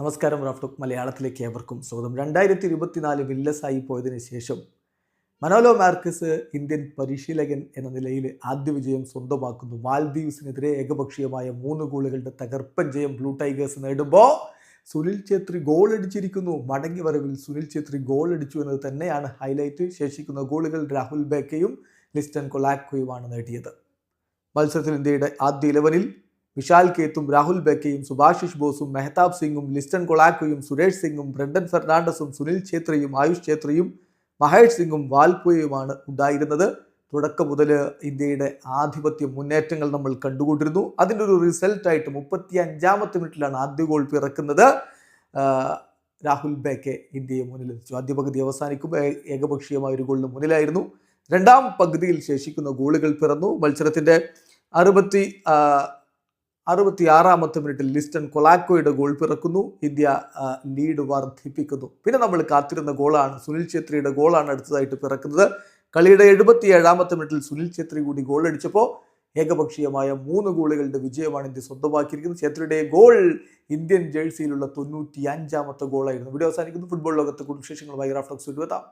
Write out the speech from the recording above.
നമസ്കാരം റാഫ്റ്റോക്ക് മലയാളത്തിലേക്ക് ഏവർക്കും സ്വാഗതം. രണ്ടായിരത്തി ഇരുപത്തിനാല് വില്ലസായി പോയതിനു ശേഷം മനോലോ മാർക്കസ് ഇന്ത്യൻ പരിശീലകൻ എന്ന നിലയിൽ ആദ്യ വിജയം സ്വന്തമാക്കുന്നു. മാൽദീവ്സിനെതിരെ ഏകപക്ഷീയമായ മൂന്ന് ഗോളുകളുടെ തകർപ്പൻ ജയം ബ്ലൂ ടൈഗേഴ്സ് നേടുമ്പോൾ സുനിൽ ഛേത്രി ഗോൾ അടിച്ചിരിക്കുന്നു. മടങ്ങി വരവിൽ സുനിൽ ഛേത്രി ഗോൾ അടിച്ചു എന്നത് തന്നെയാണ് ഹൈലൈറ്റ് ശേഷിക്കുന്ന ഗോളുകൾ രാഹുൽ ബേക്കയും ലിസ്റ്റൻ കൊലാക്കോയുമാണ് നേടിയത്. മത്സരത്തിൽ ഇന്ത്യയുടെ ആദ്യ ഇലവനിൽ വിശാൽ കേത്തും രാഹുൽ ബക്കയും സുഭാഷിഷ് ബോസും മെഹ്താബ് സിംഗും ലിസ്റ്റൻ കൊളാക്കോയും സുരേഷ് സിംഗും ബ്രണ്ടൻ ഫെർണാണ്ടസും സുനിൽ ഛേത്രിയും ആയുഷ് ഛേത്രിയും മഹേഷ് സിംഗും വാൽപുയയുമാണ് ഉണ്ടായിരുന്നത്. തുടക്കം മുതൽ ഇന്ത്യയുടെ ആധിപത്യ മുന്നേറ്റങ്ങൾ നമ്മൾ കണ്ടുകൊണ്ടിരുന്നു. അതിന്റെ ഒരു റിസൾട്ടായിട്ട് മുപ്പത്തി അഞ്ചാമത്തെ മിനിറ്റിലാണ് ആദ്യ ഗോൾ പിറക്കുന്നത്. രാഹുൽ ബേക്കെ ഇന്ത്യയെ മുന്നിലെത്തിച്ചു ആദ്യ പകുതി അവസാനിക്കുമ്പോൾ ഏകപക്ഷീയമായ ഒരു ഗോളിന് മുന്നിലായിരുന്നു. രണ്ടാം പകുതിയിൽ ശേഷിക്കുന്ന ഗോളുകൾ പിറന്നു. മത്സരത്തിന്റെ അറുപത്തി അറുപത്തിയാറാമത്തെ മിനിറ്റിൽ ലിസ്റ്റൺ കൊളാക്കോയുടെ ഗോൾ പിറക്കുന്നു. ഇന്ത്യ ലീഡ് വർദ്ധിപ്പിക്കുന്നു. പിന്നെ നമ്മൾ കാത്തിരുന്ന ഗോളാണ്. സുനിൽ ഛേത്രിയുടെ ഗോളാണ് അടുത്തതായിട്ട് പിറക്കുന്നത്. കളിയുടെ എഴുപത്തി ഏഴാമത്തെ മിനിറ്റിൽ സുനിൽ ഛേത്രി കൂടി ഗോൾ അടിച്ചപ്പോൾ ഏകപക്ഷീയമായ മൂന്ന് ഗോളുകളുടെ വിജയമാണ് ഇന്ത്യ സ്വന്തമാക്കിയിരിക്കുന്നത്. ഛേത്രിയുടെ ഗോൾ ഇന്ത്യൻ ജേഴ്സിയിലുള്ള തൊണ്ണൂറ്റി അഞ്ചാമത്തെ ഗോളായിരുന്നു. വീഡിയോ അവസാനിക്കുന്നു. ഫുട്ബോൾ ലോകത്തെ കുടുംബ വിശേഷങ്ങളുമായി റാഫ്ലക്സ് എത്താം